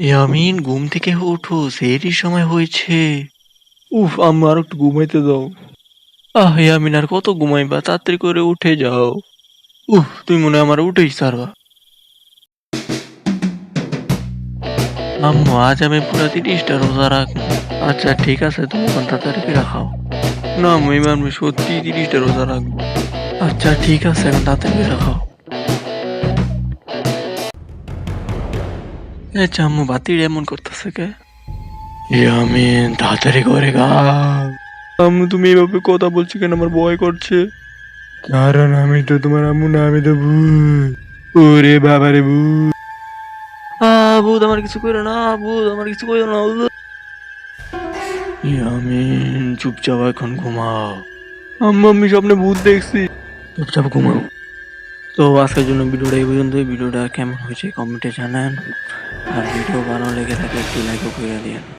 ইয়ামিন ঘুম থেকে ওঠো সেরই সময় হয়েছে। উফ আম্মু আর একটু ঘুমাইতে দাও। আহ ইয়ামিন আর কত ঘুমাইবা? তাড়াতাড়ি করে উঠে যাও। উফ তুই মনে হয় আমার উঠেই সারবা আম্মু আজ আমি পুরো তিরিশটা রোজা রাখব। আচ্ছা ঠিক আছে তুমি এখন তাড়াতাড়ি করে খাও। না আম্মু এবার আমি সত্যি তিরিশটা রোজা রাখব। আচ্ছা ঠিক আছে এখন তাড়াতাড়ি করে খাও। আচ্ছা আম্মু বাতিল এমন করতেছে কে? ইয়ামিন তাড়াতাড়ি করে খাও আম্মু, তুমি এভাবে কথা বলছো কেন? আমার ভয় করছে। কারণ আমি তো তোমার আম্মু না, আমি তো ভূত। ওরে বাবা রে ভূত। ভূত আমার কিছু করো না, ভূত আমার কিছু করো না। ইয়ামিন চুপচাপ এখন ঘুমাও। আম্মু, আমি স্বপ্নে ভূত দেখছি। চুপচাপ ঘুমাও। তো আজকের জন্য ভিডিওটা এই পর্যন্ত ভিডিওটা কেমন হয়েছে কমেন্টে জানান। আর ভিডিও ভালো লেগে থাকে একটু লাইকও করে দিন